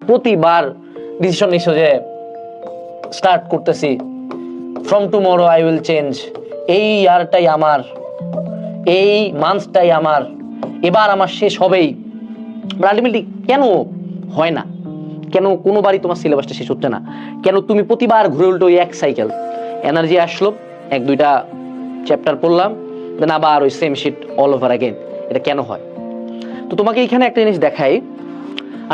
প্রতিবার ডিসিশন নিছো যে স্টার্ট করতেছি। From tomorrow I will change এই ইয়ারটাই আমার। এই মান্থটাই আমার। এবার আমার শেষ হবেই। আলটিমেটলি কেন হয় না? কেন কোনোবারই তোমার সিলেবাসটা শেষ হচ্ছে না? কেন তুমি প্রতিবার ঘুরে উল্টো এক সাইকেল এনার্জি আসলো, এক দুইটা চ্যাপ্টার পড়লাম দেন আবার ওই same sheet all over again এটা কেন হয়? তো তোমাকে এখানে একটা জিনিস দেখাই।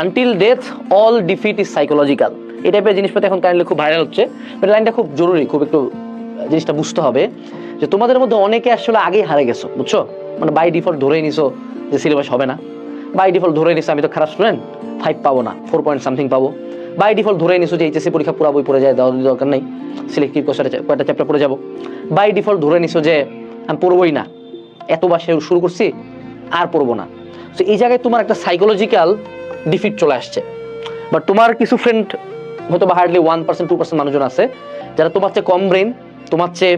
Until death all defeat is psychological এই টাইপের জিনিসপাতি এখন কাইন্ডলি খুব ভাইরাল হচ্ছে বাট লাইনটা খুব জরুরি, খুব একটু জিনিসটা বুঝতে হবে যে তোমাদের মধ্যে অনেকে আসলে আগেই হারে গেছো, বুঝছ? মানে বাই ডিফল্ট ধরেই নিছো যে সিলেবাস হবে না। বাই ডিফল্ট ধরে নিছো আমি তো খারাপ স্টুডেন্ট ফাইভ পাবো না ফোর পয়েন্ট সামথিং পাবো। বাই ডিফল্ট ধরে নিছো যে এইচএসসি পরীক্ষা পুরা বই পড়ে যায়, দেওয়ার দরকার নেই সিলেক্টিভ কয়েকটা চ্যাপ্টার পড়ে যাব। বাই ডিফল্ট ধরে নিছো যে আমি পড়বোই না এতবার শুরু করছি, আর পড়ব না। তো এই জায়গায় তোমার একটা সাইকোলজিক্যাল ডিফিট চলে আসছে। বাট তোমার কিছু ফ্রেন্ড হয়তো বা hardly one percent two percent মানুষজন আছে, যারা তোমার চেয়ে কম ব্রেন তোমার চেয়ে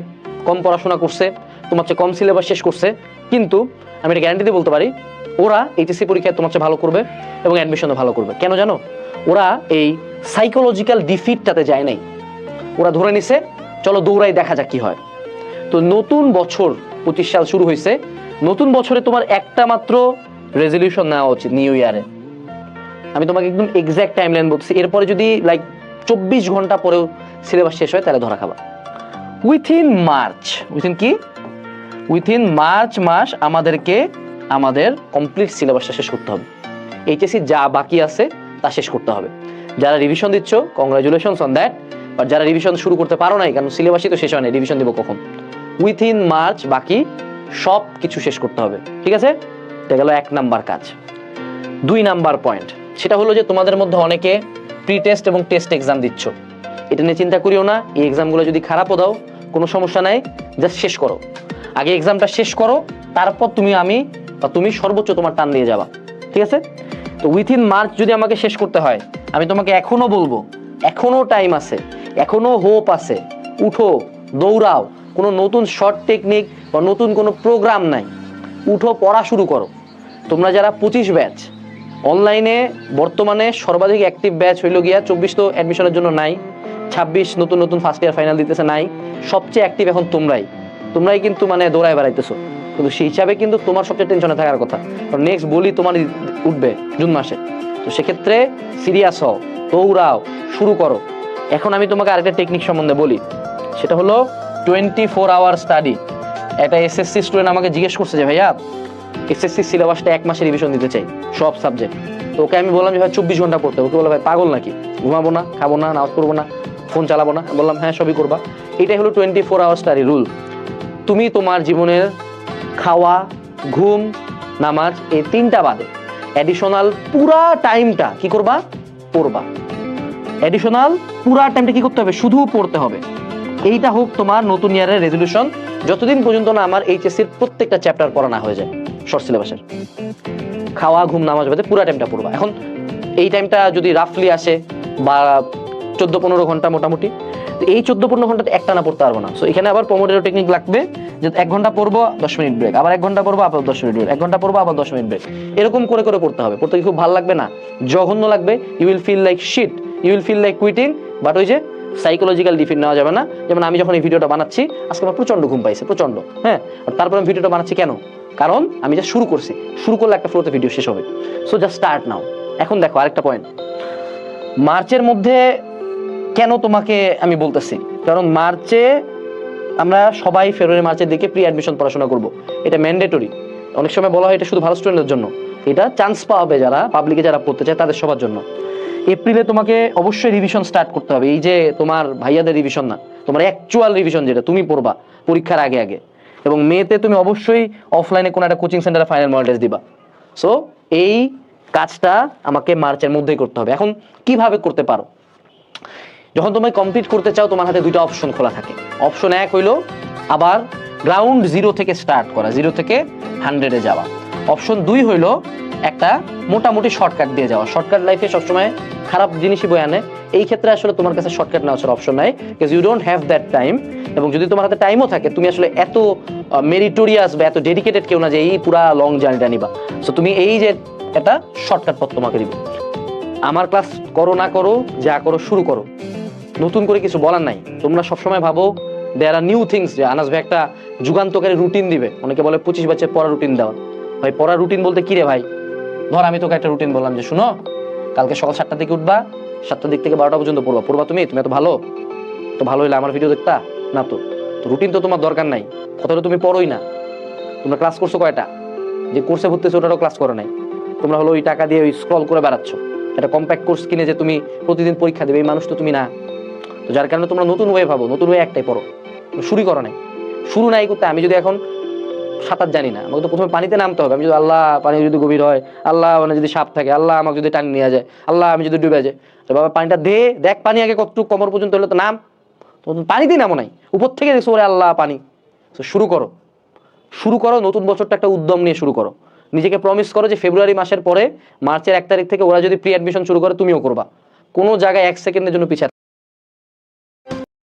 কম পড়াশোনা করছে, তোমার চেয়ে কম সিলেবাস শেষ করছে, কিন্তু আমি এটা গ্যারান্টি দিয়ে বলতে পারি, ওরা এইচএসসি পরীক্ষায় তোমার চেয়ে ভালো করবে এবং অ্যাডমিশনও ভালো করবে। কেন জানো? ওরা এই সাইকোলজিক্যাল ডিফিটটাতে যায় নাই। ওরা ধরে নিছে, চলো দৌড়াই দেখা যাক কি হয়। তো নতুন বছর পঁচিশ সাল শুরু হয়েছে নতুন বছরে তোমার একটা মাত্র রেজলিউশন নেওয়া উচিত নিউ ইয়ারে আমি তোমাকে একদম এক্স্যাক্ট টাইম লাইন বলছি। এরপরে যদি লাইক চব্বিশ ঘণ্টা পরেও সিলেবাস শেষ হয়, তাহলে ধরা খাবা। উইথিন মার্চ উইথিন কি? উইথিন মার্চ মাস আমাদেরকে, আমাদের কমপ্লিট সিলেবাসটা শেষ করতে হবে। এইচএসসি যা বাকি আছে, তা শেষ করতে হবে। যারা রিভিশন দিচ্ছ কংগ্রাচুলেশনস অন দ্যাট বাট যারা রিভিশন শুরু করতে পারো নাই, কারণ সিলেবাসই তো শেষ হয় না রিভিশন দিব কখন? উইথিন মার্চ বাকি সব কিছু শেষ করতে হবে। ঠিক আছে? এটা গেল এক নাম্বার কাজ। দুই নাম্বার পয়েন্ট সেটা হলো যে তোমাদের মধ্যে অনেকে প্রি টেস্ট এবং টেস্ট এক্সাম দিচ্ছ। এটা নিয়ে চিন্তা করিও না, এই এক্সামগুলো যদি খারাপও দাও, কোনো সমস্যা নাই জাস্ট শেষ করো। আগে এক্সামটা শেষ করো, তারপর তুমি আমি বা তুমি সর্বোচ্চ তোমার টান দিয়ে যাবা। ঠিক আছে? তো উইথিন মার্চ যদি আমাকে শেষ করতে হয়, আমি তোমাকে এখনও বলব এখনও টাইম আছে এখনও হোপ আছে। উঠো, দৌড়াও, কোনো নতুন শর্ট টেকনিক বা নতুন কোনো প্রোগ্রাম নাই। উঠো, পড়া শুরু করো। তোমরা যারা পঁচিশ ব্যাচ অনলাইনে বর্তমানে সর্বাধিক অ্যাক্টিভ ব্যাচ হইল গিয়া চব্বিশ তো অ্যাডমিশনের জন্য নাই, ছাব্বিশ নতুন নতুন ফার্স্ট ইয়ার ফাইনাল দিতেছে নাই। সবচেয়ে অ্যাক্টিভ এখন তোমরাই। তোমরাই কিন্তু মানে দৌড়ায় বেড়াইতেছো। কিন্তু সেই হিসাবে কিন্তু তোমার সবচেয়ে টেনশনে থাকার কথা। কারণ নেক্সট বলি তোমার উঠবে জুন মাসে। তো সেক্ষেত্রে সিরিয়াস হও, দৌড়াও, শুরু করো। এখন আমি তোমাকে আরেকটা টেকনিক সম্বন্ধে বলি। সেটা হলো টোয়েন্টি ফোর আওয়ার স্টাডি একটা এসএসসি স্টুডেন্ট আমাকে জিজ্ঞেস করছে যে, ভাইয়া এসএসসি সিলেবাসটা এক মাসে রিভিশন দিতে চাই, সব সাবজেক্ট তো ওকে আমি বললাম যে, ভাই, চব্বিশ ঘণ্টা পড়তে ওকে বললাম ভাই, পাগল নাকি? ঘুমাবো না, খাব না, নামাজ করব না ফোন চালাবো না? বললাম হ্যাঁ সবই করবা। এটাই হলো twenty four hour study rule তুমি তোমার জীবনের খাওয়া, ঘুম, নামাজ, এই তিনটা বাদে অ্যাডিশনাল পুরা টাইমটা কি করবা? পড়বা। অ্যাডিশনাল পুরা টাইমটা কি করতে হবে? শুধু পড়তে হবে। এইটা হোক তোমার নতুন ইয়ারের রেজলিউশন যতদিন পর্যন্ত না আমার এইচএসসির প্রত্যেকটা চ্যাপ্টার পড়া না হয়ে যায়। শর্ট সিলেবাসের খাওয়া, ঘুম, নামাজ বাদে পুরা টাইমটা পড়বা। এখন এই টাইমটা যদি রাফলি আসে বা চোদ্দ, পনেরো ঘণ্টা মোটামুটি এই চোদ্দ, পনেরো ঘণ্টা একটা না পড়তে পারব না। সো এখানে আবার পমোডেরো টেকনিক লাগবে যে এক ঘণ্টা পড়ব, দশ মিনিট ব্রেক আবার এক ঘণ্টা পড়ব, আবার দশ মিনিট ব্রেক এক ঘণ্টা পড়ব, আবার দশ মিনিট ব্রেক এরকম করে করে পড়তে হবে। পড়তে খুব ভালো লাগবে না? জঘন্য লাগবে। You will feel like shit you will feel like quitting but ওই যে সাইকোলজিক্যাল ডিফিট নেওয়া যাবে না। যেমন আমি যখন এই ভিডিওটা বানাচ্ছি, আজকে আমার প্রচণ্ড ঘুম পাইছে প্রচণ্ড হ্যাঁ? আর তারপর আমি ভিডিওটা বানাচ্ছি কেন? কারণ আমি যা শুরু করছি। শুরু করলে একটা ফ্লোতে ভিডিও শেষ হবে। সো জাস্ট স্টার্ট নাও এখন দেখো আরেকটা পয়েন্ট মার্চের মধ্যে কেন তোমাকে আমি বলতেছি? কারণ মার্চে আমরা সবাই ফেব্রুয়ারি মার্চের দিকে প্রি অ্যাডমিশন পড়াশোনা করব। এটা ম্যান্ডেটরি অনেক সময় বলা হয় এটা শুধু ভালো স্টুডেন্টের জন্য। এটা চান্স পাবে যারা পাবলিকে যারা পড়তে চায় তাদের সবার জন্য। এপ্রিলে তোমাকে অবশ্যই রিভিশন স্টার্ট করতে হবে। এই যে তোমার ভাইয়াদের রিভিশন না, তোমার অ্যাকচুয়াল রিভিশন যেটা, তুমি পড়বা পরীক্ষার আগে আগে। এবং মেতে তুমি অবশ্যই অফলাইনে কোনো একটা কোচিং সেন্টারে ফাইনাল মডেল টেস্ট দিবা। সো এই কাজটা আমাকে মার্চের মধ্যেই করতে হবে। এখন কীভাবে করতে পারো? যখন তুমি কমপ্লিট করতে চাও, তোমার হাতে দুইটা অপশন খোলা থাকে। অপশন এক হইল আবার গ্রাউন্ড জিরো থেকে স্টার্ট করা জিরো থেকে হান্ড্রেডে যাওয়া। অপশন দুই হইল একটা মোটামুটি শর্টকাট দিয়ে যাওয়া। শর্টকাট লাইফে সবসময় খারাপ জিনিসই বয়ে আনে। এই ক্ষেত্রে আসলে তোমার কাছে শর্টকাট নেওয়ার অপশন নাই because you don't have that time এবং যদি তোমার হাতে টাইমও থাকে, তুমি আসলে এত মেরিটোরিয়াস বা এত ডেডিকেটেড কেউ না যে এই পুরা লং জার্নিটা নিবা। সো তুমি এই যে একটা শর্টকাট পথ তোমাকে দিবে। আমার ক্লাস করো না করো, যা করো শুরু করো। নতুন করে কিছু বলার নাই। তোমরা সবসময় ভাবো দেয়ার আর নিউ থিংস যে আনাস ভাই একটা যুগান্তকারী রুটিন দিবে। অনেকে বলে পঁচিশ বছর পড়া রুটিন দেওয়া। ভাই পড়া রুটিন বলতে কি রে ভাই? ধর আমি তোকে একটা রুটিন বললাম যে, শুনো কালকে সকাল সাতটার দিকে উঠবা সাতটার দিক থেকে বারোটা পর্যন্ত পড়বা। পড়বা তুমি? তুমি এত ভালো? তো ভালো হইলে আমার ভিডিও দেখতা? না তো। রুটিন তো তোমার দরকার নাই। কথাটা তুমি পড়োই না। তোমরা ক্লাস করছ কয়টা? যে কোর্সে ভর্তিছো ওটারও ক্লাস করো নাই। তোমরা হলো ওই টাকা দিয়ে ওই স্ক্রল করে বেড়াচ্ছ। একটা কম্প্যাক্ট কোর্স কিনে যে তুমি প্রতিদিন পরীক্ষা দেবে, এই মানুষ তো তুমি না। তো যার কারণে তোমরা নতুন ওয়ে ভাবো, নতুন ওয়ে একটাই পড়ো। শুরু করো নাই। শুরু নাই করতে আমি যদি এখন সাঁতার জানি না। আমাকে তো প্রথমে পানিতে নামতে হবে। আমি যদি আল্লাহ, পানি যদি গভীর হয়, আল্লাহ মানে যদি সাপ থাকে, আল্লাহ আমাকে যদি টানি নিয়ে যায়, আল্লাহ আমি যদি ডুবে যাই। তো বাবা, পানিটা দে, দেখ পানি আগে কতটুকু কমর পর্যন্ত হলে তো নাম। তো তুমি পানিতেই নামো নাই। উপর থেকে দেখছ ওরে আল্লাহ, পানি। তো শুরু করো। শুরু করো, নতুন বছরটা একটা উদ্যম নিয়ে শুরু করো। নিজেকে প্রমিস করো যে ফেব্রুয়ারি মাসের পরে মার্চের এক তারিখ থেকে ওরা যদি প্রি অ্যাডমিশন শুরু করে, তুমিও করবা। কোনো জায়গায় এক সেকেন্ডের জন্য পিছিয়ে